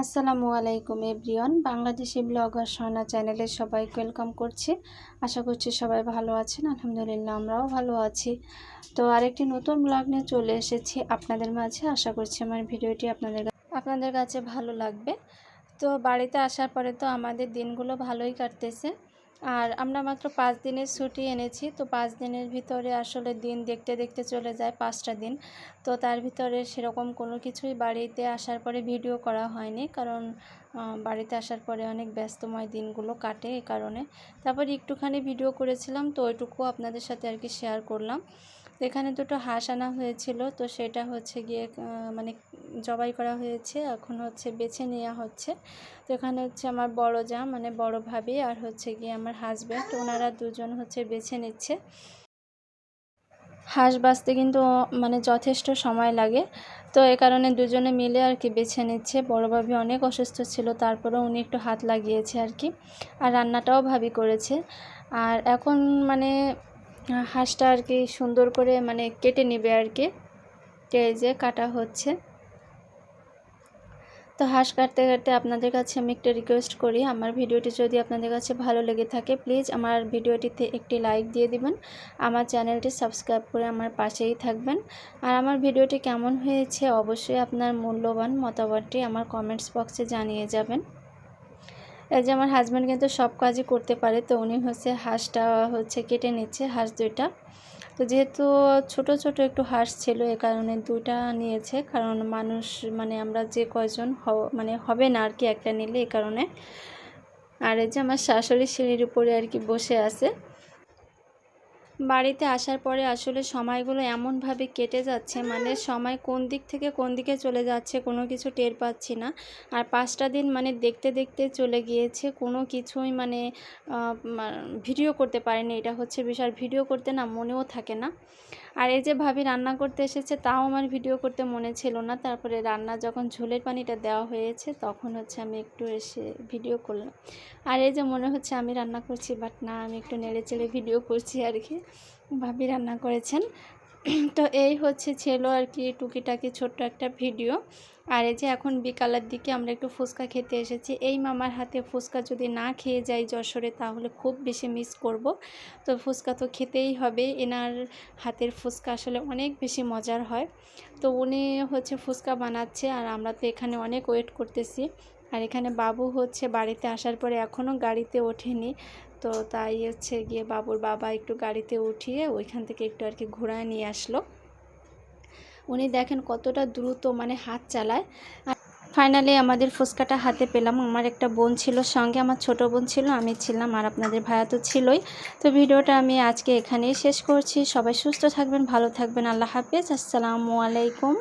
আসসালামু আলাইকুম everyone. Bangladeshi blogger সোনা চ্যানেলে সবাইকে ওয়েলকাম করছি। আশা করছি সবাই ভালো আছেন, আলহামদুলিল্লাহ আমরাও ভালো আছি। তো আরেকটি নতুন ব্লগ নিয়ে চলে এসেছি আপনাদের মাঝে। আশা করছি আমার ভিডিওটি আপনাদের আপনাদের কাছে ভালো লাগবে। তো বাড়িতে আসার পরে তো আমাদের দিনগুলো ভালোই কাটতেছে। আর আমরা মাত্র পাঁচ দিনের ছুটি এনেছি, তো পাঁচ দিনের ভিতরে আসলে দিন দেখতে দেখতে চলে যায় পাঁচটা দিন। তো তার ভিতরে সেরকম কোনো কিছুই বাড়িতে আসার পরে ভিডিও করা হয়নি, কারণ বাড়িতে আসার পরে অনেক ব্যস্তময় দিনগুলো কাটে এ কারণে। তারপর একটুখানি ভিডিও করেছিলাম, তো ওইটুকু আপনাদের সাথে আর কি শেয়ার করলাম। এখানে দুটো হাঁস আনা হয়েছিল, তো সেটা হচ্ছে গিয়ে মানে জবাই করা হয়েছে, এখন হচ্ছে বেছে নেওয়া হচ্ছে। তো এখানে হচ্ছে আমার বড় যা মানে বড় ভাবি, আর হচ্ছে গিয়ে আমার হাজব্যান্ড ওনারা দুজন হচ্ছে বেছে নিচ্ছে। হাঁস বাঁচতে কিন্তু মানে যথেষ্ট সময় লাগে। তো এ কারণে দুজনে মিলে আর কি বেছে নিচ্ছে। বড় ভাবি অনেক অসুস্থ ছিল, তারপরেও উনি একটু হাত লাগিয়েছে আর কি। আর রান্নাটাও ভাবি করেছে। আর এখন মানে হাঁসটা আর কি সুন্দর করে মানে কেটে নেবে আর কি। যে কাটা হচ্ছে। তো হাঁস কাটতে কাটতে আপনাদের কাছে আমি একটা রিকোয়েস্ট করি। আমার ভিডিওটি যদি আপনাদের কাছে ভালো লেগে থাকে প্লিজ আমার ভিডিওটিতে একটি লাইক দিয়ে দিবেন। আমার চ্যানেলটি সাবস্ক্রাইব করে আমার পাশেই থাকবেন। আর আমার ভিডিওটি কেমন হয়েছে অবশ্যই আপনার মূল্যবান মতামতটি আমার কমেন্টস বক্সে জানিয়ে যাবেন। এই যে আমার হাজব্যান্ড কিন্তু সব কাজই করতে পারে, তো উনি হচ্ছে হাঁসটা হচ্ছে কেটে নিচ্ছে, হাঁস দুইটা। তো যেহেতু ছোট ছোট একটু হাঁস ছিল, এ কারণে দুইটা নিয়েছে। কারণ মানুষ মানে আমরা যে কয়জন মানে হবে না আর কি একটা নিলে, এ কারণে। আর এই যে আমার শাশুড়ি সিঁড়ির উপরে আর কি বসে আছে। বাড়িতে আসার পরে আসলে সময়গুলো এমনভাবে কেটে যাচ্ছে মানে সময় কোন দিক থেকে কোন দিকে চলে যাচ্ছে কোনো কিছু টের পাচ্ছি না। আর পাঁচটা দিন মানে দেখতে দেখতে চলে গিয়েছে, কোনো কিছুই মানে ভিডিও করতে পারেনি। এটা হচ্ছে বিষয়। ভিডিও করতে না মনেও থাকে না। আর এই যে ভাবি রান্না করতে এসেছে, তাও আমার ভিডিও করতে মনে ছিল না। তারপরে রান্না যখন ঝোলের পানিটা দেওয়া হয়েছে, তখন হচ্ছে আমি একটু এসে ভিডিও করলাম। আর এই যে মনে হচ্ছে আমি রান্না করছি বাট না, আমি একটু নেড়ে চেড়ে ভিডিও করছি আর কি ভাবি রান্না করেছেন। তো এই হচ্ছে ছিল আর কি টুকিটাকি ছোট্ট একটা ভিডিও আর এই যে এখন বিকালের দিকে আমরা একটু ফুচকা খেতে এসেছি। এই মামার হাতে ফুচকা যদি না খেয়ে যাই যশোরে তাহলে খুব বেশি মিস করব। তো ফুচকা তো খেতেই হবে। এনার হাতের ফুচকা আসলে অনেক বেশি মজার হয়। তো উনি হচ্ছে ফুচকা বানাচ্ছে আর আমরা তো এখানে অনেক ওয়েট করতেছি। আর এখানে বাবু হচ্ছে বাড়িতে আসার পরে এখনও গাড়িতে ওঠেনি। তো তাই হচ্ছে গিয়ে বাবুর বাবা একটু গাড়িতে উঠিয়ে ওইখান থেকে একটু আর কি ঘোরায় নিয়ে আসলো। উনি দেখেন কতটা দ্রুত মানে হাত চালায়। ফাইনালি আমাদের ফুচকাটা হাতে পেলাম। আমার একটা বোন ছিল সঙ্গে, আমার ছোট বোন ছিল, আমি ছিলাম আর আপনাদের ভাইয়া তো ছিলই। তো ভিডিওটা আমি আজকে এখানেই শেষ করছি। সবাই সুস্থ থাকবেন, ভালো থাকবেন। আল্লাহ হাফেজ। আসসালামু আলাইকুম।